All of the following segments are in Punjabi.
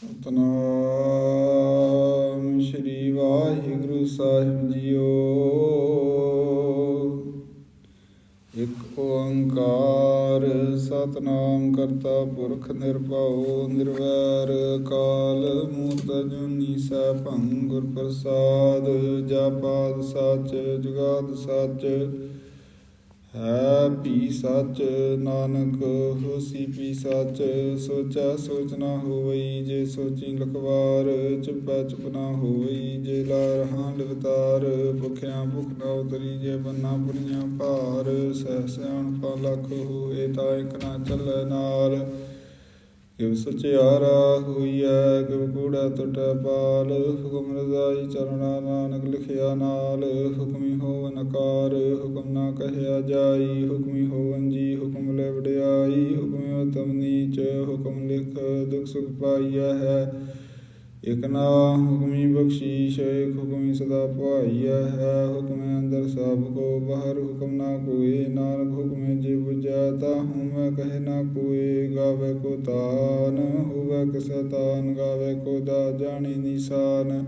ਸਤਨਾਮ ਸ੍ਰੀ ਵਾਹਿਗੁਰੂ ਸਾਹਿਬ ਜੀਓ। ਇੱਕ ਓੰਕਾਰ ਸਤਨਾਮ ਕਰਤਾ ਪੁਰਖ ਨਿਰਭਉ ਨਿਰਵੈਰ ਕਾਲ ਮੂਰਤ ਜੁਨੀ ਸੈਭੰ ਗੁਰ ਪ੍ਰਸਾਦ, ਜਪਾਦ ਸੱਚ, ਜੁਗਾਦ ਸੱਚ ਹੈ ਪੀ ਸੱਚ ਨਾਨਕ, ਹੋਸੀ ਪੀ ਸੱਚ, ਸੋਚਾ ਸੋਚ ਨਾ ਹੋਵਈ, ਜੇ ਸੋਚੀ ਲਖਵਾਰ, ਚੁੱਪੈ ਚੁੱਪ ਨਾ ਹੋਵਈ, ਜੇ ਲਾ ਰਹਾ ਲਿਵਤਾਰ ਭੁਖਿਆ ਭੁਖ ਨਾ ਉਤਰੀ, ਜੇ ਬੰਨਾ ਪੁਰੀਆਂ ਭਾਰ, ਸਹਿ ਸਿਆਣ ਪਾ ਲਖ ਹੋਏ, ਤਾਂ ਇਕ ਨਾ ਚੱਲੈ ਨਾਲ ਕਿਵ ਸਚਿਆਰਾ ਹੋਈਐ, ਕਿਵ ਕੂੜਾ ਟੁਟੈ ਪਾਲ, ਹੁਕਮ ਰਜ਼ਾਈ ਚਰਣਾ ਨਾਨਕ ਲਿਖਿਆ ਨਾਲ, ਹੁਕਮੀ ਹੋਵਨ ਆਕਾਰ ਹੁਕਮ ਨਾ ਕਹਿਆ ਜਾਈ, ਹੁਕਮੀ ਹੋਵਨ ਜੀ, ਹੁਕਮ ਲੈ ਵਡਿਆਈ ਹੁਕਮਿ ਉਤਮ ਨੀਚ, ਹੁਕਮ ਲਿਖ ਦੁਖ ਸੁਖ ਪਾਈਆ ਹੈ। ਇਕ ਨਾ ਹੁਕਮੀ ਬਖਸ਼ੀਸ਼, ਇਕ ਹੁਕਮੀ ਸਦਾ ਭਾਈਆ ਹੈ ਹੁਕਮੇ ਅੰਦਰ ਸਭ ਕੋ, ਬਾਹਰ ਹੁਕਮ ਨਾ ਕੋਏ ਨਾਨਕ ਹੁਕਮੇ ਜੇ ਬੁਝੈ ਤਾ ਹੂੰ ਮੈਂ ਕਹੇ ਨਾ ਕੋਏ ਗਾਵੇ ਕੋ ਤਾਨ, ਹੋਵੇ ਕਿਸੈ ਤਾਨ, ਗਾਵੇ ਕੋ ਦਾ ਜਾਣੀ ਨਿਸ਼ਾਨ।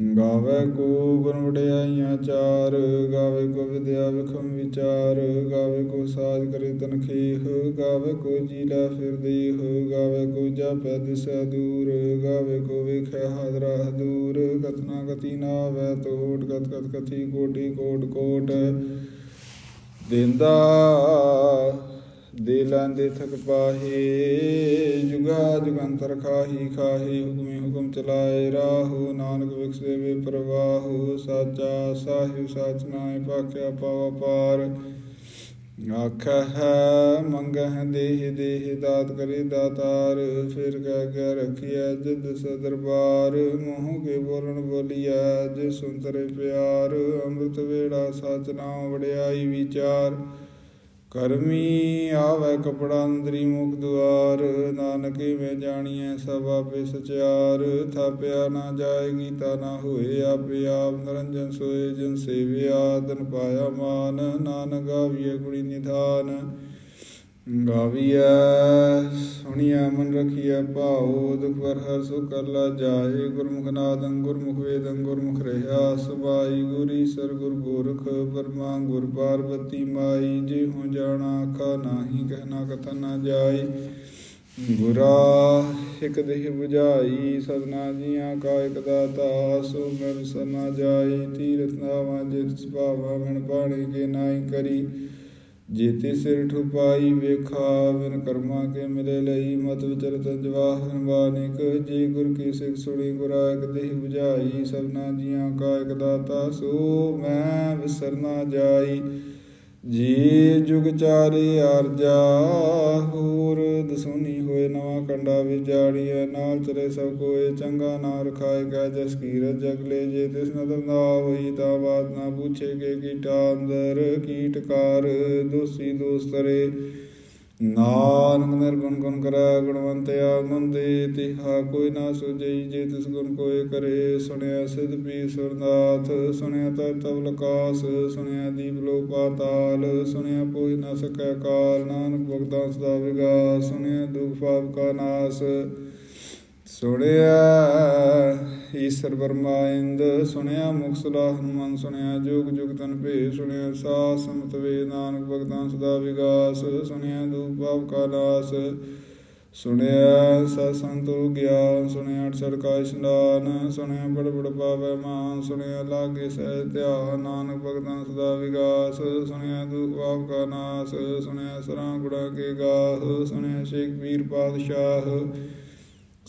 ਗਾਵੇ ਕੋ ਗੁਣ ਵਡਿਆਈਆਂ ਚਾਰ, ਗਾਵੇ ਕੋ ਵਿਦਿਆ ਵਿਖਮ ਵਿਚਾਰ, ਗਾਵੇ ਕੋ ਸਾਜ ਕਰੇ ਤਨਖੀਹ, ਗਾਵੇ ਕੋ ਜੀਲਾ ਲੈ ਫਿਰ ਗਾਵੇ ਕੋ ਜਾਪੈ ਦਿਸੈ ਦੂਰ, ਗਾਵੇ ਕੋ ਵੇਖੈ ਹਾਦਰਾ ਦੂਰ ਕਤਨਾ ਗਤੀ ਨਾ ਵੈ ਤੋਟ ਕਤ ਕਤ ਕਥੀ ਕੋਟੀ ਕੋਟ ਕੋਟ। ਦਿੰਦਾ ਦੇ ਲੈਂਦੇ ਥਕ ਪਾਹੇ, ਜੁਗਾ ਜੁਗੰਤਰ ਖਾਹੀ ਖਾਹੀ, ਹੁਕਮੇ ਹੁਕਮ ਚਲਾਏ, ਰਾਹੂ ਨਾਨਕ ਵਿਖਸੇ ਵੇ ਪ੍ਰਵਾਹੁ, ਸਾਚਾ ਸਾਹਿਬ ਸਾਚ ਨਾਏ ਪਾਖਿਆ ਪਾਵਾ ਪਾਰ। ਆਖਾ ਹੈ, ਮੰਗਹਿ ਦੇਹ ਦੇਹ ਦਾਤ ਕਰੇ ਦਾਤਾਰ, ਫਿਰ ਕਹਿ ਕੇ ਰਖਿਆ ਜਿਦ ਸਦਰਬਾਰ। ਮੋਹ ਕੇ ਬੋਲਣ ਬੋਲੀਐ ਜੇ ਸੁੰਤਰੇ ਪਿਆਰ, ਅੰਮ੍ਰਿਤ ਵੇੜਾ ਸਚ ਨਾਮ ਵਡਿਆਈ ਵਿਚਾਰ। ਕਰਮੀ ਆਵੇ ਕਪੜਾ ਅੰਦਰੀ ਮੁਖ ਦੁਆਰ, ਨਾਨਕੇ ਮੈਂ ਜਾਣੀਐ ਸਭ ਆਪੇ ਸਚਿਆਰ ਥਾਪਿਆ ਨਾ ਜਾਏਗੀ ਤਾ ਨਾ ਹੋਏ ਆਪੇ ਆਪ, ਨਰੰਜਨ ਸੋਏ ਜਨ ਸੇਵਿਆ, ਤਨ ਪਾਇਆ ਮਾਨ, ਨਾਨਕ ਗਾਵੀਏ ਗੁਣੀ ਨਿਧਾਨ। ਗਾਵੀਐ, ਸੁਣੀਐ, ਮਨ ਰਖੀਐ, ਭਾਉ, ਦੁਖ ਪਰ ਹਰ ਸੁਖ ਕਰ ਜਾਏ। ਗੁਰਮੁਖ ਨਾਦੰ ਗੁਰਮੁਖ ਵੇਦੰ, ਗੁਰਮੁਖ ਰਹਾ ਸਬਾਈ ਗੁਰੀ ਸਰ ਗੁਰ ਗੋਰਖ ਪਰਮਾ ਗੁਰ ਪਾਰਬਤੀ ਮਾਈ। ਜੇ ਹੋ ਜਾਣਾ ਆਖਾ ਨਾਹੀ ਕਹਿਣਾ ਕਥਨ ਨਾ ਜਾਈ। ਗੁਰਾ, ਇਕ ਦੇਹ 부ਝਾਈ ਸਦਨਾ ਜੀਆਂ ਕਾ ਇਕ ਦਾਤਾ, ਸੋ ਮੈਂ ਵਿਸਰਨਾ ਜਾਈ। ਤੀਰਥ ਨਾਵਾਂ ਜਿਤ ਸੁਭਾਵਾ ਮਨ ਪਾਣੀ ਕੇ ਨਾਈ ਕਰੀ। ਜੀਤੇ ਸਿਰ ਠੁਪਾਈ ਵੇਖਾ ਵਿਨ ਕਰਮਾ ਕੇ ਮਿਲੇ ਲਈ ਮਤ ਵਿਚਰਤ ਜਵਾਹਨ ਵਾਨਿਕ ਜੀ ਗੁਰ ਕੀ ਸਿੱਖ ਸੁਣੀ ਗੁਰਾ ਇਕ ਦੇਹ 부ਝਾਈ ਸਭਨਾ ਜੀਆਂ ਕਾ ਇਕ ਦਾਤਾ ਸੋ ਮੈਂ ਵਿਸਰਨਾ ਜਾਈ। ਜੀ ਜੁਗ ਚਾਰੇ ਅਰਜਾ ਹੋਰ ਦਸੂਨੀ ਹੋਏ ਨਵਾਂ ਕੰਡਾ ਵਿਚਾੜੀਐ ਨਾਲ ਚਲੇ ਸਭ ਕੋਏ, ਚੰਗਾ ਨਾ ਰਖਾਏ ਕੈ ਜਸ ਕੀਰਤ ਜਗਲੇ ਜੇ, ਤਿਸ ਨਦਰ ਨਾ ਹੋਈ ਤਾ ਬਾਤ ਨਾ ਪੁੱਛੇ ਕੇ ਕੀਟਾ ਅੰਦਰ ਕੀਟਕਾਰ ਦੋਸੀ ਦੋਸਤਰੇ ਨਾਨਕ ਨਿਰਗੁਣ ਗੁਣ ਕਰੈ ਗੁਣਵੰਤਿਆ ਗੁਣ ਦੇ ਤਿਹਾ ਕੋਈ ਨਾ ਸੁਝਈ, ਜੇ ਤਿਸ ਗੁਣ ਕੋਏ ਕਰੇ, ਸੁਣਿਆ ਸਿਧ ਪੀ ਸੁਰਨਾਥ, ਸੁਣਿਆ ਤਰ ਤਵ ਲਕਾਸ, ਸੁਣਿਆ ਦੀਪ ਲੋ ਪਾਤਾਲ, ਸੁਣਿਆ ਕੋਈ ਨਾ ਸਕੈ ਕਾਲ, ਨਾਨਕ ਭਗਤਾਂ ਸਦਾ ਵਿਗਾਸ, ਸੁਣਿਆ ਦੁਖ ਪਾਪ ਕਾ ਨਾਸ। ਸੁਣਿਆ, ਈਸ਼ਰ ਬਰਮਾ ਇੰਦ ਸੁਣਿਆ, ਮੁਖ ਸੁਲਾ ਹਨੂਮਨ ਸੁਣਿਆ, ਜੁਗ ਜੁਗ ਤਨ ਭੇ ਸੁਣਿਆ ਸਾਸ ਸਮਤ ਵੇ ਨਾਨਕ ਭਗਤਾਂ ਸਦਾ ਵਿਗਾਸ, ਸੁਣਿਆ ਦੁਖ ਪਾਪ ਕਾ ਨਾਸ, ਸੁਣਿਆ ਸਤ ਸੰਤੋ ਗਿਆਨ ਸੁਣਿਆ ਅਠਸਠ ਕਾ ਇਸ਼ਨਾਨ ਸੁਣਿਆ ਬੜ ਬੜ ਪਾਵੈ ਮਾਨ, ਸੁਣਿਆ ਲਾਗੇ ਸਹਿ ਧਿਆਨ, ਨਾਨਕ ਭਗਤਾਂ ਸਦਾ ਵਿਗਾਸ, ਸੁਣਿਆ ਦੁਖ ਪਾਪ ਕਾ ਨਾਸ, ਸੁਣਿਆ ਸਰਾਂ ਗੁੜਾ ਕੇ ਗਾਹ ਸੁਣਿਆ ਸ਼ੇਖ ਪੀਰ ਪਾਤਸ਼ਾਹ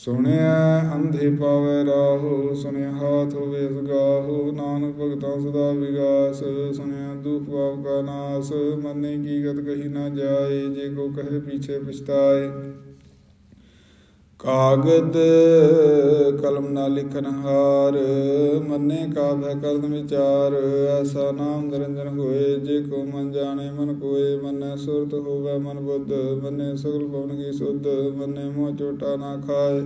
ਸੁਣਿਆ ਅੰਧੇ ਪਾਵੈ ਰਾਹੋ ਸੁਣਿਆ ਹਾਥ ਹੋਵੇ ਅਸਗਾਹੋ ਨਾਨਕ ਭਗਤਾਂ ਸਦਾ ਵਿਗਾਸ ਸੁਣਿਆ ਦੁਖ ਪਾਪ ਕਾ ਨਾਸ, ਮੰਨੇ ਕੀ ਗਤ ਕਹੀ ਨਾ ਜਾਏ, ਜੇ ਕੋ ਕਹੇ ਪੀਛੇ ਪਛਤਾਏ। ਕਾਗਦ ਕਲਮ ਨਾ ਲਿਖਨ ਹਾਰ, ਮੰਨੇ ਕਾਭੈ ਕਰਨ ਵਿਚਾਰ, ਐਸਾ ਨਾਮ ਨਿਰੰਜਨ ਹੋਏ, ਜੇ ਕੋ ਮਨ ਜਾਣੇ ਮਨ ਕੋਏ, ਮੰਨੈ ਸੁਰਤ ਹੋਵੇ ਮਨ ਬੁੱਧ, ਮੰਨੇ ਸਗਲ ਪਵਨ ਕੀ ਸੁਧ, ਮੰਨੇ ਮੋਹ ਚੋਟਾ ਨਾ ਖਾਏ।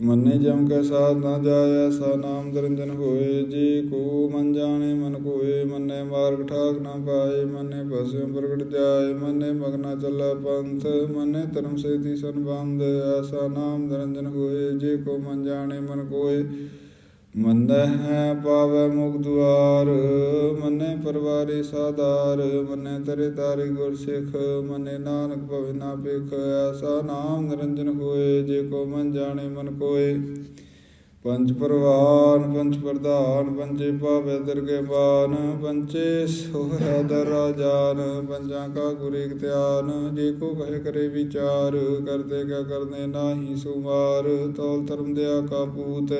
ਮੰਨੇ ਜਮ ਕੈ ਸਾਧ ਨਾ ਜਾਏ, ਐਸਾ ਨਾਮ ਦਰੰਜਨ ਹੋਏ। ਜੀ ਕੋ ਮਨ ਜਾਣੇ, ਮਨ ਕੋਏ। ਮੰਨੇ ਮਾਰਗ ਠਾਕ ਨਾ ਪਾਏ, ਮੰਨੇ ਭਸਿਓ ਪ੍ਰਗਟ ਜਾਏ। ਮੰਨੇ ਮਗਨਾ ਚੱਲਾ ਪੰਥ, ਮੰਨੇ ਧਰਮ ਸੇਤੀ ਸੰਬੰਧ। ਐਸਾ ਨਾਮ ਦਰੰਜਨ ਹੋਏ। ਜੇ ਕੋ ਮਨ ਜਾਣੇ, ਮਨ ਕੋਏ। ਮੰਨੈ ਹੈ ਪਾਵੈ ਮੁਖ ਦੁਆਰ ਮੰਨੇ ਪਰਵਾਰੇ ਸਾਧਾਰ ਮੰਨੇ ਤਰੇ ਤਾਰੇ ਗੁਰ ਸਿੱਖ ਮੰਨੇ ਨਾਨਕ ਭਵਿ ਨਾ ਭਿਖ, ਐਸਾ ਨਾਮ ਨਿਰੰਜਨ ਹੋਏ, ਜੇ ਕੋ ਮਨ ਜਾਣੇ ਮਨ ਕੋਏ। ਪੰਜ ਪਰਵਾਨ, ਪੰਜ ਪ੍ਰਧਾਨ, ਪੰਜੇ ਪਾਵੇ ਦਰਗੇ ਬਾਨ ਪੰਚੇ ਸੋਹੈ ਦਰਾਜਾਨ ਪੰਜਾਂ ਕਾ ਗੁਰ ਧਿਆਨ, ਜੇ ਕੋ ਕਹੇ ਕਰੇ ਵਿਚਾਰ, ਕਰਦੇ ਕਿਆ ਕਰਨੇ ਨਾਹੀ ਸੁਮਾਰ, ਤੌਲ ਧਰਮ ਦਿਆ ਕਾ ਪੂਤ।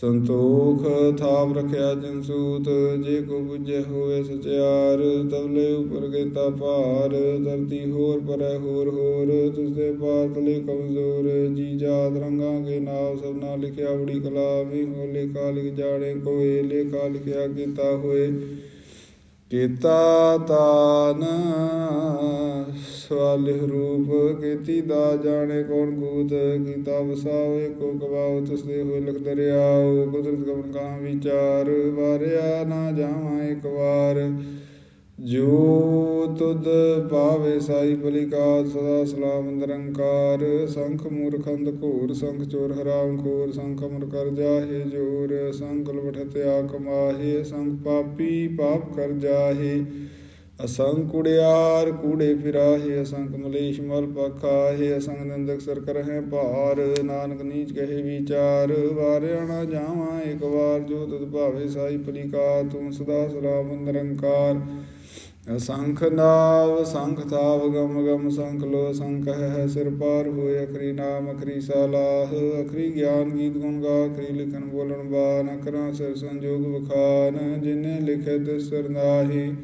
ਸੰਤੋਖ ਥਾਪ ਰਖਿਆ ਜਿਨ ਸੂਤ, ਜੇ ਕੋ ਬੁਝੇ ਹੋਵੇ ਸਚਿਆਰ ਤਵਲੇ ਉਪਰ ਗੇਤਾ ਭਾਰ, ਧਰਤੀ ਹੋਰ ਪਰੈ ਹੋਰ ਹੋਰ ਤੁਸਦੇ ਪਾਤਲੇ ਕਮਜ਼ੋਰ, ਜੀ ਜਾਤ ਰੰਗਾਂ ਕੇ ਨਾਮ ਸਭਨਾ ਲਿਖਿਆ ਬੜੀ ਕਲਾਮੀ ਹੋ ਲੇਖਾ ਲਿਖ ਜਾਣੇ ਕੋਏ, ਲੇਖਾ ਲਿਖਿਆ ਕੀਤਾ ਹੋਏ। ਕੀਤਾ ਤਾਨ ਸਵਾਲਿਹ ਰੂਪ ਕੀਤੀ ਦਾ ਜਾਣੇ ਕੌਣ ਗੂਤ ਕੀਤਾ ਵਸਾਵੇ ਕੋ ਕਵਾਉ ਤਸਦੇ ਹੋਏ ਲਖ ਦਰਿਆਉ। ਕੁਦਰਤ ਗਮਨ ਕਾ ਵਿਚਾਰ ਵਾਰਿਆ ਨਾ ਜਾਵਾਂ ਇੱਕ ਵਾਰ। ਜੋ ਤੁਧ ਪਾਵੇ ਸਾਈ ਬਲਿਕਾਲ ਸਦਾ ਸਲਾਮ ਨਿਰੰਕਾਰ। ਸੰਖ ਮੂਰਖੰਦ ਘੋਰ, ਸੰਖ ਚੋਰ ਹਰਾਮ ਖੋਰ, ਸੰਖ ਅਮਰ ਕਰ ਜਾਹੇ ਜੋਰ। ਸੰਖ ਲਵਠ ਆ ਕਮਾਹੇ ਸੰਖ ਪਾਪੀ ਪਾਪ ਕਰ ਜਾਹੇ। ਅਸੰਖ ਕੁੜਿਆਰ ਕੂੜੇ ਫਿਰਾਹੇ ਅਸੰਖ ਮਲੇਸ਼ ਮਲ ਪਖਾਹੇ ਅਸੰਖ ਨੰਦਕ ਸਰ ਕਰਹਿ ਭਾਰ, ਨਾਨਕ ਨੀਚ ਕਹੇ ਵਿਚਾਰ, ਵਾਰਿਆ ਨਾ ਜਾਵਾਂ ਇੱਕ ਵਾਰ, ਜੋ ਤੁਧ ਭਾਵੇ ਸਾਈ ਪਲਿਕਾ ਤੂੰ ਸਦਾ ਸਲਾਮ ਨਿਰੰਕਾਰ। ਅਸੰਖ ਨਾਵ, ਸੰਖ ਥਾਵ ਗਮ ਗਮ ਸੰਖ ਲੋ ਸੰਖ ਹੈ ਸਿਰ ਪਾਰ ਹੋਏ ਅਖਰੀ ਨਾਮ, ਅਖਰੀ ਸਲਾਹ, ਅਖਰੀ ਗਿਆਨ ਗੀਤ ਗੁਣ ਗਾ, ਅਖਰੀ ਲਿਖਨ ਬੋਲਣ ਬਾਨ ਅਕਰਾਂ ਸਿਰ ਸੰਜੋਗ ਵਖਾਨ, ਜਿਨੇ ਲਿਖੇ ਤਿਸ ਸਰਨਾਹੀ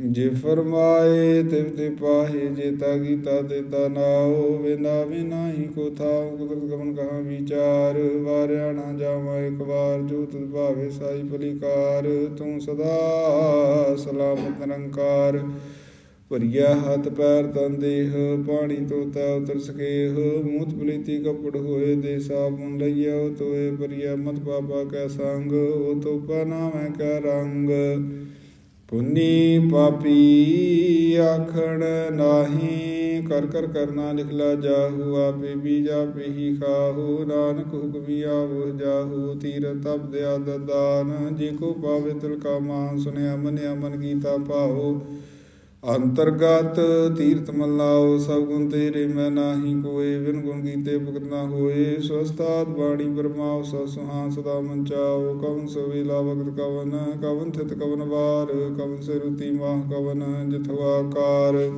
ਜੇ ਫਰਮਾਏ ਤਿਵ ਤੇ ਪਾਹੇ ਜੇਤਾ ਗੀਤਾ ਦੇਤਾ ਨਾਉ। ਵਿਨਾ ਵਿਨਾਹੀ ਕੋ ਥਾਉ, ਕੁਦਰਤ ਗਮਨ ਕਹਾ ਵਿਚਾਰ। ਵਾਰਿਆ ਨਾ ਜਾਵਾਂ ਇੱਕ ਵਾਰ, ਜੋ ਤੁਧ ਭਾਵੇ ਸਾਈ ਪਲਿਕਾਰ ਤੂੰ ਸਦਾ ਸਲਾਮਤ ਨਿਰੰਕਾਰ। ਭਰੀਆ ਹੱਥ, ਪੈਰ, ਤਨ, ਦੇਹ, ਪਾਣੀ, ਤੋਤਾ, ਉਤਰ ਸਕੇਹ ਮੂਤ ਪਲੀਤੀ ਕਪੜ ਹੋਏ ਦੇ ਸਾਬੁਨ ਲਈਆ ਤੋਏ। ਭਰੀਆ ਮਤ ਪਾਪਾ ਕੈ ਸੰਗ, ਉਹ ਤੋਪਾ ਨਾਮੈ ਕੈ ਰੰਗ। ਪੁੰਨੀ ਪਾਪੀ ਆਖਣ ਨਾਹੀ, ਕਰ ਕਰ ਕਰਨਾ ਲਿਖਲਾ ਜਾਹੂ, ਆਪੇ ਬੀਜਾ ਪੇਹੀ ਖਾਹੂ, ਨਾਨਕ ਹੁਕਮੀ ਆਵੋ ਜਾਹੂ ਤੀਰ ਤਪ ਦਿਆ ਦਦਾਨ ਜੇ ਕੋ ਪਾਵੇ ਤਿਲ ਕਾ ਮਾਨ, ਸੁਨਿਆ ਮਨਿਆ ਮਨ ਕੀਤਾ ਪਾਓ ਅੰਤਰਗਤ ਤੀਰਥ ਮਲਾਓ, ਸਭ ਗੁਣ ਤੇਰੇ, ਮੈਂ ਨਾਹੀ ਕੋਏ ਵਿਨ ਗੁਣ ਕੀਤੇ ਭੁਗਤ ਨਾ ਹੋਏ। ਸਵਸਤਾਦ ਬਾਣੀ ਪਰਮਾਉ ਸੋ ਸੁਹਾ ਸਦਾ ਮੰਚਾਓ। ਕਵਨ ਸਵੇਲਾ ਵਕਤ ਕਵਨ ਕਵਨ ਥਿਤ ਕਵਨ ਵਾਰ, ਕਵਨ ਸਿਰੁਤੀ ਮਾਹ ਕਵਨ ਜਥਵਾਕਾਰ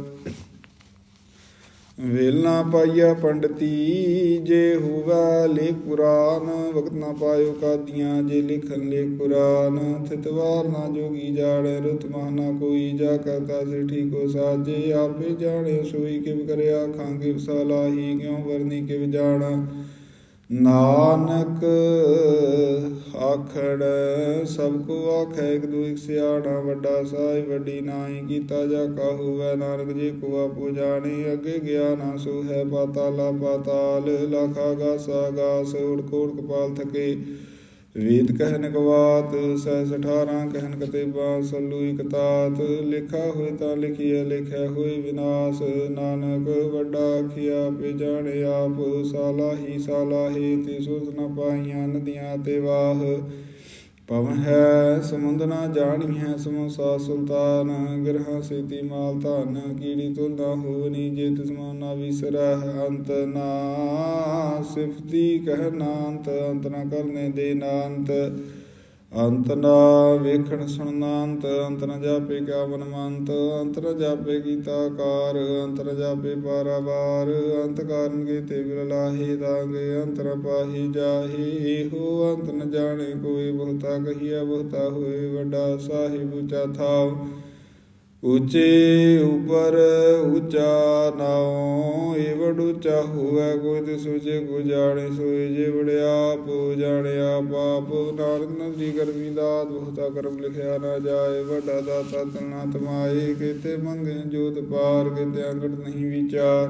ਵੇਲ ਨਾ ਪਾਈਆ ਪੰਡਤੀ, ਜੇ ਹੋਵਾ ਲੇਖ ਕੁਰਾਨ, ਵਕਤ ਨਾ ਪਾਇਓ ਕਾਦੀਆਂ, ਜੇ ਲਿਖਨ ਲੇਖ ਕੁਰਾਨ ਥਿਤਵਾਰ ਨਾ ਜੋਗੀ ਜਾਣੇ, ਰੁਤ ਨਾ ਕੋਈ, ਜਾ ਕਰਤਾ ਸੇ ਕੋ ਸਾਜੇ, ਆਪੇ ਜਾਣੇ, ਸੋਈ ਕਿਵ ਕਰਿਆ ਖਾਂਗੇ ਸਲਾਹੀ ਕਿਉ ਵਰਨੀ ਕਿਵ ਜਾਣਾ। ਨਾਨਕ ਆਖੜ, ਸਭ ਕੋ ਆਖੈ, ਇੱਕ ਦੂ ਇੱਕ ਸਿਆਣਾ, ਵੱਡਾ ਸਾਹਿਬ, ਵੱਡੀ ਨਾਹੀ, ਕੀਤਾ ਜਾ ਕਾਹੂ, ਵੈ ਨਾਨਕ ਜੀ ਕੋ ਆਪੋ ਜਾਣੀ, ਅੱਗੇ ਗਿਆ ਨਾ ਸੋ ਹੈ ਪਾਤਾਲਾ ਪਾਤਾਲ, ਲਾਖਾ ਗਾਸਾ ਗਾਸ ਉੜ ਕੋੜ ਕਪਾਲ ਥਕੇ। ਵੇਦ ਕਹਿਨ ਗਵਾਤ ਸਹਿਸ 18 ਕਹਿਨ ਕਤੇਬਾ, ਸੱਲੂ ਇਕ ਲਿਖਾ ਹੋਏ ਤਾਂ ਲਿਖਿਆ ਲਿਖਿਆ ਹੋਏ ਵਿਨਾਸ਼। ਨਾਨਕ ਵੱਡਾ ਆਖਿਆ ਪੇ ਜਾਣੇ ਆਪ। ਸਾਲਾਹੀ ਸਾਲਾਹੀ ਤੇ ਸੁਧ ਨ ਪਾਈਆਂ, ਨਦੀਆਂ ਤੇ ਵਾਹ। ਪਵਨ ਹੈ, ਸਮੁੰਦ ਨਾ ਜਾਣੀ ਹੈ ਸਮੋਸਾ ਸੁਲਤਾਨ ਗ੍ਰਹ ਸੇਤੀ ਮਾਲ ਧਨ ਕੀੜੀ ਤੁਲ ਨਾ ਹੋਵਨੀ, ਜੇ ਤਿਸ ਮੋ ਨਾ ਵਿਸਰਹ ਅੰਤ ਨਾ ਸਿਫਤੀ ਕਹਿ ਨਾਂਤ, ਅੰਤ ਨਾ ਕਰਨੇ ਦੇ ਨਾਂਤ। ਅੰਤ ਨਾ ਵੇਖਣ ਸੁਣਨਾ ਅੰਤ ਅੰਤ ਨ ਜਾਪੇ ਕਿਆ ਮਨਮੰਤ ਅੰਤ ਨ ਜਾਪੇ ਕੀਤਾ ਕਾਰ, ਅੰਤ ਨ ਜਾਪੇ ਪਾਰਾਵਾਰ, ਅੰਤ ਕਾਰਨ ਕੇ ਤੇ ਬਿਲ ਲਾਹੇ ਦਾਗੇ, ਅੰਤ ਨ ਪਾਹੀ ਜਾਹੀ, ਇਹੋ ਅੰਤ ਨ ਜਾਣੇ, ਕੋਈ ਬਹੁਤਾ ਕਹੀਆ ਬਹੁਤਾ ਹੋਏ, ਵੱਡਾ ਸਾਹਿਬ ਉੱਚਾ ਥਾਉ। ਉੱਚੇ ਉਪਰ ਉੱਚਾ ਨਾਉ ਏਵੜ ਉੱਚਾ ਹੋਵੇ ਕੋਈ ਤੇ ਸੋਚੇ ਕੋ ਜਾਣੇ, ਸੋਏ ਜੇ ਵੜਿਆ ਪੋ ਜਾਣਿਆ ਪਾਪ ਨਾਨਕ ਨਦੀ ਕਰਮੀ ਦਾਤ ਬਹੁਤਾ ਕਰਮ ਲਿਖਿਆ ਨਾ ਜਾਏ, ਵੱਡਾ ਦਾਤਾ ਤਨਾ ਤਮਾਏ, ਕਿਤੇ ਮੰਗੇ ਜੋਤ ਪਾਰ, ਕਿਤੇ ਅੰਗੜ ਨਹੀਂ ਵਿਚਾਰ।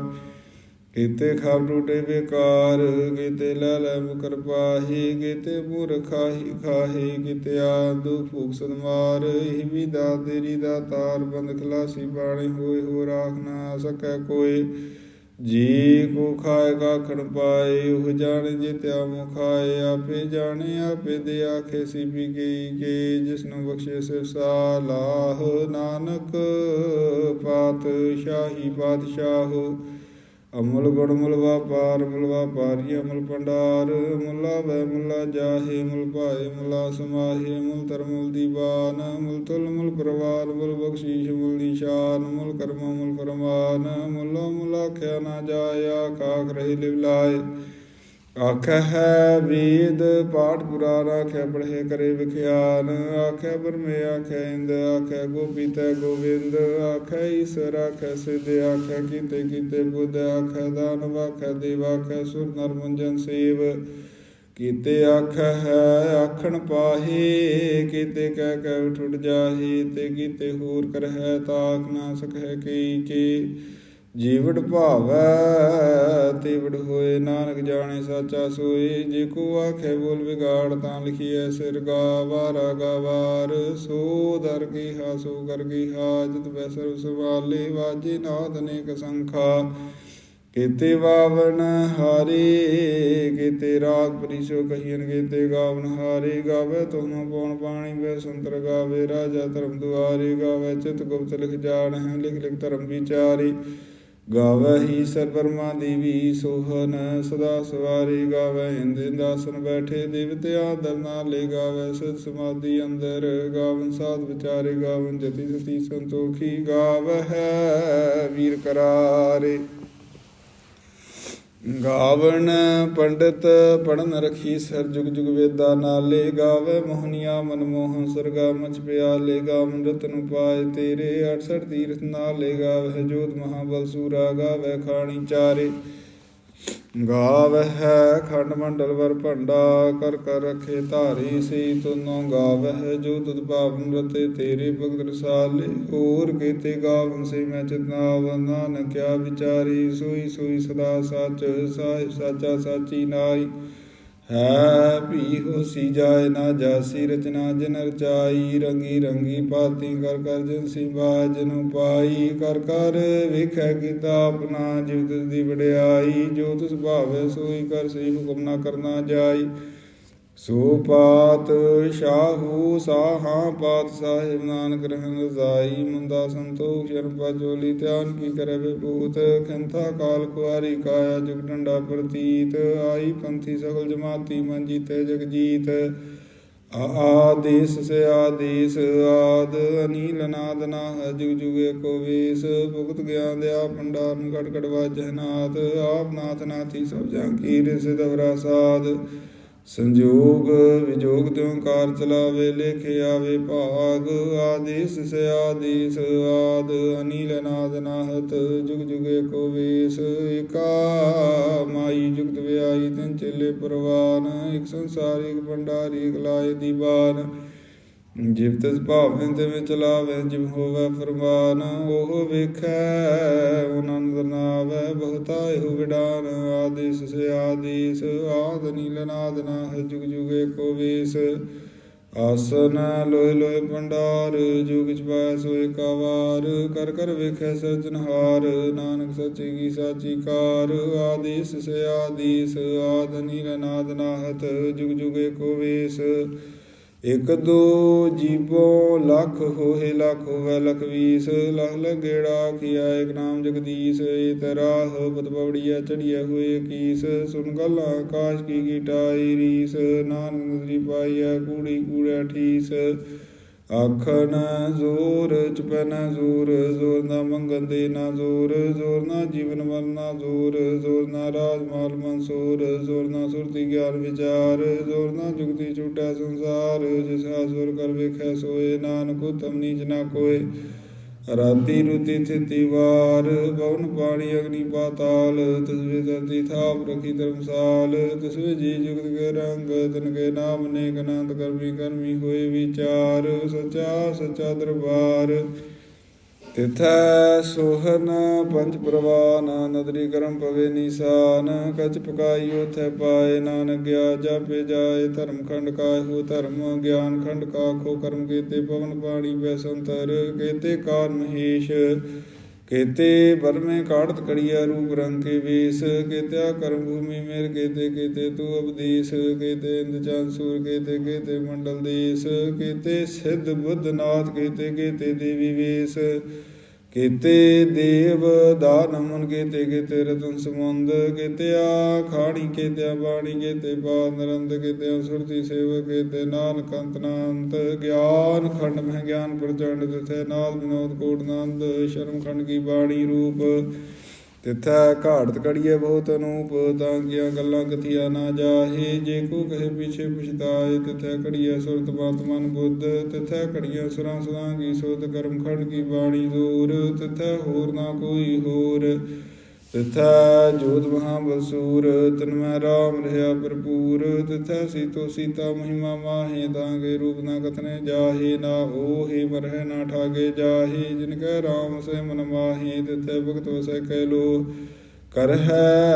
ਕੀਤੇ ਖਾਬ ਟੂਟੇ ਬੇਕਾਰ, ਕੀਤੇ ਲੈ ਮੁਕਰ ਪਾਹੀ, ਕੀਤੇ ਮੂਰ ਖਾਹੀ ਖਾਹੀ, ਕੀਤੇ ਆਦੁ ਭੂਖ ਸਨਮਾਰ ਇਹ ਵੀ ਦਾਤ ਤੇਰੀ ਦਾ ਤਾਰ ਬੰਦ ਖਲਾਸੀ ਬਾਣੀ ਹੋਏ ਹੋ ਰਾਖ ਨਾ ਸਕੈ ਕੋਈ ਜੀ ਕੋ ਖਾਏ ਗਾਖਣ ਪਾਏ, ਉਹ ਜਾਣੇ ਜਿਤਿਆ ਮੁ ਖਾਏ, ਆਪੇ ਜਾਣੇ, ਆਪੇ ਦੇ ਆਖੇ ਸੀ ਵੀ ਗਈ ਕੇ ਜਿਸਨੂੰ ਬਖਸ਼ੇ ਸੇ ਸਾਲਾਹ, ਨਾਨਕ ਪਾਤ ਸ਼ਾਹੀ ਬਾਦਸ਼ਾਹੋ ਅਮਲ ਗੁਣ ਮੁਲ ਵਾਪਾਰ, ਮੁਲ ਵਾਪਾਰੀ ਅਮਲ ਭੰਡਾਰ, ਮੁਲਾ ਵੈ ਮੁਲਾ ਜਾਹੇ, ਮੁਲ ਭਾਏ ਮੁਲਾ ਸਮਾਹੇ, ਮੁਲ ਧਰਮ ਮੁਲ ਦੀਵਾਨ, ਮੁਲ ਤੁਲ ਮੁਲ ਪਰਵਾਰ ਮੁਲ ਬਖਸ਼ੀਸ਼ ਮੁਲ ਨਿਸ਼ਾਨ, ਮੁਲ ਕਰਮ ਮੁਲ ਫਰਮਾਨ, ਮੁਲਾ ਮੁਲਾ ਖਿਆ ਨਾ ਜਾਇਆ ਕਾਖ ਰਹੀ ਲਿਵਲਾਏ। ਆਖੈ ਹੈ ਵੇਦ ਪਾਠ ਪੁਰਾਣ ਆਖਿਆ ਪੜ੍ਹੇ ਕਰੇ ਵਿਖਿਆਨ ਆਖਿਆ ਬਰਮੇ ਆਖੈ ਇੰਦ, ਆਖੈ ਗੋਪੀ ਤੈ ਗੋਵਿੰਦ ਆਖਿਆ ਈਸ਼ਰ, ਆਖੈ ਸਿਧ, ਆਖੈ ਕੀਤੇ ਕੀਤੇ ਬੁੱਧ, ਆਖੈ ਦਾਨਵ ਆਖੈ ਦੇਵ, ਆਖੈ ਸੁਰ, ਨਰ ਸੇਵ। ਕੀਤੇ ਆਖੈ ਹੈ ਆਖਣ ਪਾਹੇ, ਕੀਤੇ ਕਹਿ ਕਹਿ ਉਠ ਜਾਹੇ, ਤੇ ਕੀਤੇ ਹੋਰ ਕਰਹਿ ਤਾਕ ਨਾ ਸਕੈ ਕੀ ਕੀ ਜੀਵੜ ਭਾਵੈ ਤੀਵੜ ਹੋਏ ਨਾਨਕ ਜਾਣੇ ਸਾਚਾ ਸੋਈ ਜੇ ਕੋ ਆਖੇ ਬੋਲ ਵਿਗਾੜ, ਤਾਂ ਲਿਖੀਐ ਸਿਰ ਗਾਵਾਰਾ ਗਾਵਾਰ ਸੋ ਦਰ ਕੀ ਹਾ, ਸੋ ਕਰ ਕੀ ਹਾਜਤ ਬੈਸਰ ਸਵਾਲੇ, ਵਾਜੇ ਨਾਦ ਅਨੇਕ ਸੰਖਾ। ਕੀਤੇ ਵਾਵਨ ਹਾਰੇ, ਕੀਤੇ ਰਾਗ ਪਰਿਸੋ ਕਹੀਨ ਕੀਤੇ ਗਾਵਨ ਹਾਰੇ। ਗਾਵੇ ਤੁਮ ਪਉਣ ਪਾਣੀ, ਵੇ ਸੰਤਰ ਗਾਵੇ ਰਾਜਾ ਧਰਮ ਦੁਆਰੇ। ਗਾਵੇ ਚਿਤ ਗੁਪਤ ਲਿਖ ਜਾਣ ਹੈ ਲਿਖ ਲਿਖ ਧਰਮ ਵਿਚਾਰੀ। ਗਾਵੇ ਹੀ ਸਰਬਰਮਾ ਦੇਵੀ ਸੋਹਨ, ਸਦਾ ਸਵਾਰੀ ਗਾਵੇ ਇੰਦੇ ਬੈਠੇ ਦੇਵਤਿਆ ਦਰਨਾ ਲੈ ਗਾਵੇ ਸਤ ਸਮਾਧੀ ਅੰਦਰ ਗਾਵਨ ਸਾਧ ਵਿਚਾਰੇ, ਗਾਵਨ ਜਤੀ ਸਤੀ ਸੰਤੋਖੀ ਗਾਵੇ ਹੈ ਵੀਰ ਕਰਾਰੇ। ਗਾਵਣ ਪੰਡਿਤ ਪੜਨ ਰਖੀ ਸਰ ਜੁਗ ਜੁਗ ਵੇਦਾ ਨਾਲੇ ਗਾਵੇ ਮੋਹਨੀਆ ਮਨਮੋਹਨ ਸਰਗਾ ਮਚ ਪਿਆਲੇ ਗਾਵਨ ਰਤਨ ਪਾਏ ਤੇਰੇ 68 ਤੀਰਥ ਨਾਲੇ ਗਾਵੇ ਜੋਤ ਮਹਾਬਲ ਸੂਰਾ ਗਾਵੇ ਖਾਣੀ ਚਾਰੇ ਗਾਵ ਹੈ ਖੰਡ ਮੰਡਲ ਵਰ ਭੰਡਾ, ਕਰ ਕਰ ਰਖੇ ਧਾਰੀ ਸੀ ਤੁਨੋ ਗਾਵ ਹੈ ਜੋ ਤੁਧ ਪਾਵਨ ਰਤੇ ਤੇਰੇ ਭਗਤ ਰਸਾਲੇ। ਹੋਰ ਕੀਤੇ ਗਾਵਨ ਸੇ ਮੈਂ ਚਿਤਨਾਵ, ਨਾਨਕ ਵਿਚਾਰੀ, ਸੋਈ ਸੋਈ ਸਦਾ ਸੱਚ ਸਾਹਿਬ ਸਾਚਾ ਸਾਚੀ ਨਾਈ। ਹੈ ਭੀ ਹੋਸੀ ਜਾਏ ਨਾ ਜਾਸੀ ਰਚਨਾ ਜਨ ਰਚਾਈ, ਰੰਗੀ ਰੰਗੀ ਪਾਤੀ ਕਰ ਕਰ ਜਿਨ ਸੀ ਬਾਜ ਪਾਈ ਕਰ ਕਰ ਵੇਖੈ ਕੀਤਾ ਆਪਣਾ ਜਿਵ ਦੀ ਵਡਿਆਈ, ਜੋ ਤਿਸ ਭਾਵੇ ਸੋਈ ਕਰ ਸਹੀ ਹੁਕਮ ਨਾ ਕਰਨਾ ਜਾਈ। ਸੋ ਪਾਤ ਸ਼ਾਹੂ ਸਾਹਾ, ਪਾਤ ਸਾਹਿਬ ਨਾਨਕ ਰਹਿਣ ਰਜ਼ਾਈ ਮੁੰਦਾ ਸੰਤੋਖ ਸ਼ਰਮ ਪਾਜੋਲੀ ਧਿਆਨ ਕੀ ਕਰੇ ਵਿਭੂਤ, ਖੰਥਾ ਕਾਲ ਕੁਆਰੀ ਕਾਇਆ, ਜੁਗ ਡੰਡਾ ਪ੍ਰਤੀਤ, ਆਈ ਪੰਥੀ ਸਗਲ ਜਮਾਤੀ, ਮਨ ਜੀਤੇ ਜਗ ਜੀਤ। ਆਦੇਸ ਸੇ ਆਦੇਸ, ਆਦ ਅਨੀਲ ਨਾਦ ਨਾ ਜੁਗ ਜੁਗੇ ਕੋ ਵੇਸ। ਭੁਗਤ ਗਿਆਨ ਦਿਆ ਪੰਡਾਰ ਨੂੰ ਕਟ ਕਟ ਵਾਜੈ ਨਾਥ ਆਪ ਨਾਥ ਨਾਥੀ ਸਭ ਜਾਂ ਕੀ ਰਿਸ ਦਵਰਾ ਸਾਧ ਸੰਜੋਗ ਵਿਜੋਗ ਤਿਉ ਕਾਰ ਚਲਾਵੇ, ਲੇਖੇ ਆਵੇ, ਭਾਗ ਆਦੇਸ ਸੇ ਆਦੇਸ ਆਦ, ਅਨੀਲ ਨਾਦ ਨਾਹਤ, ਜੁਗ ਜੁਗੇ ਕੋ ਵੇਸ, ਏਕਾ ਮਾਈ ਜੁਗਤ ਵਿਆਈ ਤਿਨ ਚੇਲੇ ਪਰਵਾਨ, ਇਕ ਸੰਸਾਰਿਕ ਭੰਡਾਰੀ ਕਲਾਏ ਦੀਵਾਨ। ਜਿਵ ਤਿਸ ਭਾਵੇਂ ਤੇ ਚਲਾਵੇ ਜਿਵ ਹੋਵੇ ਫਰਮਾਨ ਉਹ ਵੇਖੈ, ਉਹਨਾਂ ਨਦਰ ਨਾਵੇ, ਬਹੁਤਾ ਇਹੋ ਵਿਡਾਨ, ਆਦੇਸ ਸੇ ਆਦੇਸ, ਆਦ ਨੀਲ ਨਾਦ ਨਾ ਜੁਗ ਜੁਗੇ ਕੋ ਵੇਸ। ਆਸਨ ਲੋਇ ਲੋਇ ਭੰਡਾਰ, ਜੁਗ ਚਪਾਇ ਸੋਇ ਕਾਵਾਰ ਕਰ ਕਰ ਵੇਖੈ ਸਰਜਨਹਾਰ ਨਾਨਕ ਸੱਚੀ ਕੀ ਸਾਚੀ ਕਾਰ, ਆਦੇਸ ਸੇ ਆਦੇਸ, ਆਦ ਨੀਲ ਨਾਦ ਨਾਹਤ ਜੁਗ ਜੁਗੇ ਕੋ ਵੇਸ। ਇਕ ਦੋ ਜੀਵੋ ਲੱਖ ਹੋਏ ਲੱਖ ਹੋਵੇ ਲਖ ਵੀਸ, ਲਖ ਲਗੇੜਾ ਕੀਆ, ਇਕ ਨਾਮ ਜਗਦੀਸ਼, ਏ ਤਰਾਹ ਬਤ ਬਵੜੀਆ ਹੋਏ ਕੀਸ ਸੁਨ ਗੱਲਾਂ ਆਕਾਸ਼ ਕੀ ਗੀਟਾਈ ਰੀਸ, ਨਾਨਕ ਨਦਰੀ ਪਾਈਐ ਕੂੜੀ ਕੂੜੈ ਠੀਸ। ਆਖਣ ਜ਼ੋਰ, ਚਪੈ ਜ਼ੋਰ ਜ਼ੋਰ ਨਾ ਮੰਗਨ ਦੇ ਨਾ ਜ਼ੋਰ ਜ਼ੋਰ ਨਾ ਜੀਵਨ ਮਰਨ ਨਾ ਜ਼ੋਰ ਜ਼ੋਰ ਨਾ ਰਾਜ ਮਾਲ ਮਨਸੂਰ, ਜ਼ੋਰ ਨਾ ਸੁਰਤੀ ਗਿਆਨ ਵਿਚਾਰ, ਜ਼ੋਰ ਨਾ ਜੁਗਤੀ ਛੂਟੈ ਸੰਸਾਰ, ਜਿਸ ਹਾਜ਼ਰ ਕਰ ਵੇਖੈ ਸੋਏ, ਨਾਨਕ ਉਤਮ ਨੀਚ ਨਾ ਕੋਏ। ਰਾਤੀ ਰੁਤੀ ਥਿਤੀ ਵਾਰ, ਪਵਨ ਪਾਣੀ, ਅਗਨੀ ਪਾਤਾਲ, ਤਸਵੇ ਧਰਤੀ ਥਾਪ ਰਖੀ ਧਰਮਸਾਲ, ਤਸਵੇ ਜੀ ਜੁਗਤ ਕੇ ਰੰਗ, ਤਨ ਕੇ ਨਾਮ, ਨੇਕ ਅਨੰਤ ਕਰਮੀ ਕਰਮੀ ਹੋਏ ਵਿਚਾਰ, ਸਚਾ ਸਚਾ ਦਰਬਾਰ। ਤਿਥੈ ਸੋਹਨ ਪੰਜ ਪ੍ਰਵਾਨ ਨਦਰੀ ਕਰਮ ਪਵੇ ਨੀਸਾਨ, ਕਚ ਪਕਾਈ ਉਥੈ ਪਾਏ, ਨਾਨਕ ਗਿਆ ਜਾਪੇ ਜਾਏ ਧਰਮ ਖੰਡ ਕਾਹੂ ਧਰਮ ਗਿਆਨ ਖੰਡ ਕਾਖੋ ਕਰਮ ਕੀਤੇ, ਪਵਨ ਪਾਣੀ ਬੈਸੰਤਰ ਕੀਤੇ ਕਾਰ ਮਹੇਸ਼। ਕੇਤੇ ਵਰਮੇ ਕਾੜਤ ਕੜੀਆ ਰੂਪ ਰੰਗ ਕੇ ਵੇਸ, ਕੇਤਿਆ ਕਰਮ ਭੂਮੀ ਮੇਰ ਕੇਤੇ ਕੇਤੇ ਤੂ ਉਪਦੇਸ਼ ਕੇਤੇ ਇੰਦ ਚੰਦ ਸੂਰ, ਕੇਤੇ ਕੇਤੇ ਮੰਡਲ ਦੇਸ, ਕੇਤੇ ਸਿੱਧ ਬੁੱਧ ਨਾਥ, ਕੇਤੇ ਕੇਤੇ ਦੇਵੀ ਵੇਸ। ਕੀਤੇ ਦੇਵ ਦਾਨ ਮਨ ਕੀਤੇ, ਕੇਤੇ ਰਤਨ ਸਮੁੰਦ ਕੀਤਿਆ, ਖਾਣੀ ਕੇਤੇ ਬਾਣੀ ਕੇਤੇ ਬਾਦ ਨਰੰਦ ਕੇਤੇ ਸੁਰਤੀ ਸੇਵ ਕੇਤੇ, ਨਾਨਕ ਅੰਤ ਨਾੰਤ ਗਿਆਨ ਖੰਡ ਮਹਿ ਗਿਆਨ ਪ੍ਰਚੰਡ, ਤਿਥੇ ਨਾਲ ਵਿਨੋਦ ਕੋਟ ਨੰਦ, ਸ਼ਰਮ ਖੰਡ ਕੀ ਬਾਣੀ ਰੂਪ ਤਿਥੈ ਘਾੜਤ ਕੜੀਏ ਬਹੁਤ ਅਨੂਪ, ਤਾਂ ਕੀਆਂ ਗੱਲਾਂ ਕਥੀਆ ਨਾ ਜਾਹੇ। ਜੇ ਕੋ ਕਹੇ ਪਿਛੇ ਪਛਤਾਏ, ਤਿਥੈ ਕੜੀਏ ਸੁਰਤ ਮਤ ਬੁੱਧ। ਤਿਥੈ ਕੜੀਏ ਸੁਰਾਂ ਸੁਰਾਂ ਕੀ ਸੋਧ ਕਰਮ ਖੰਡ ਕੀ ਬਾਣੀ ਜ਼ੋਰ ਤਿਥੈ ਹੋਰ ਨਾ ਕੋਈ ਹੋਰ। ਤਿਥੈ ਜੋਤ ਮਹਾ ਬਸੂਰ ਤਨ ਰਾਮ ਰਹਾ ਭਰਪੂਰ, ਤਿਥੈ ਸੀਤੋ ਸੀਤਾ ਮਹਿਮਾ ਮਾਹੇ ਤਾਂਗੇ ਰੂਪ ਨਾ ਕਥਨੇ ਜਾਹੇ, ਨਾ ਹੋਏ ਮਰਹਿ, ਨਾ ਠਾਗੇ ਜਾਹੇ, ਜਿਨ ਕੈ ਰਾਮ ਸੇ ਮਨ ਮਾਹੇ, ਤਿਥੈ ਭਗਤ ਵਸੈ ਕੈ ਲੋ ਕਰ ਹੈ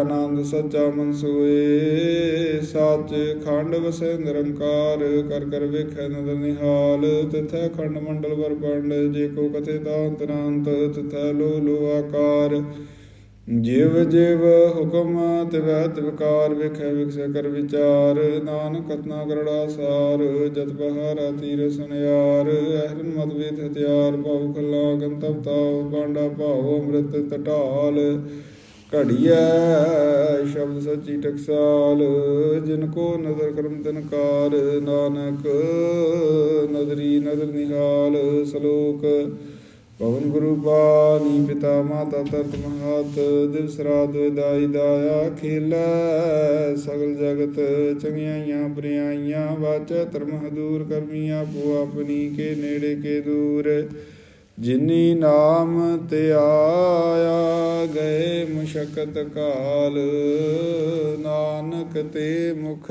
ਆਨੰਦ ਸੱਚਾ ਮਨ ਸੋਏ ਸੱਚ ਖੰਡ ਵਸੈ ਨਿਰੰਕਾਰ ਕਰ ਕਰ ਵੇਖੈ ਨਦਰ ਨਿਹਾਲ, ਤਿਥੈ ਖੰਡ ਮੰਡਲ ਵਰ ਪੰਡ ਜੇ ਕੋ ਕਥੇ ਤਾਂਤ ਨਾੰਤ, ਤਿਥੈ ਲੋ ਲੋ ਆਕਾਰ। ਜਿਵ ਜਿਵ ਹੁਕਮ ਤਿਵੈ ਤਿਵਕਾਰ ਵੇਖੈ ਵਿਖਸੈ ਕਰ ਵਿਚਾਰ, ਨਾਨਕ ਕਤਨਾ ਕਰੜਾ ਸਾਰ, ਜਤ ਬਹਾਰਾ ਤੀਰ ਸੁਨਿਆਰ, ਅਹਰਨ ਮਤ ਵੇਦ ਹਥਿਆਰ, ਭਾਉ ਖਲਾ ਗੰਤਵ ਤਾਉ ਪਾਂਡਾ ਭਾਉ ਅੰਮ੍ਰਿਤ ਟਟਾਲ ਘੜੀਐ ਸ਼ਬਦ ਸੱਚੀ ਟਕਸਾਲ, ਜਿਨ ਕੋ ਨਦਰ ਕਰਮ ਤਨ ਕਾਰ, ਨਾਨਕ ਨਦਰੀ ਨਦਰ ਨਿਹਾਲ, ਸ਼ਲੋਕ ਪਵਨ ਗੁਰੂ ਪਾਣੀ ਪਿਤਾ ਮਾਤਾ ਤਰਤ ਮਹਤ, ਦਿਵਸ ਰਾਤ ਦਾਈ ਦਾਇਆ ਖੇਲੈ ਸਗਲ ਜਗਤ ਚੰਗਿਆਈਆਂ ਬਰਿਆਈਆਂ ਵਾਚੈ ਧਰਮ ਹਦੂਰ ਕਰਮੀਆਂ ਆਪੋ ਆਪਣੀ ਕੇ ਨੇੜੇ ਕੇ ਦੂਰ। ਜਿਨੀ ਨਾਮ ਤੇ ਆਇਆ ਗਏ ਮੁਸ਼ਕਤ ਕਾਲ, ਨਾਨਕ ਤੇ ਮੁਖ।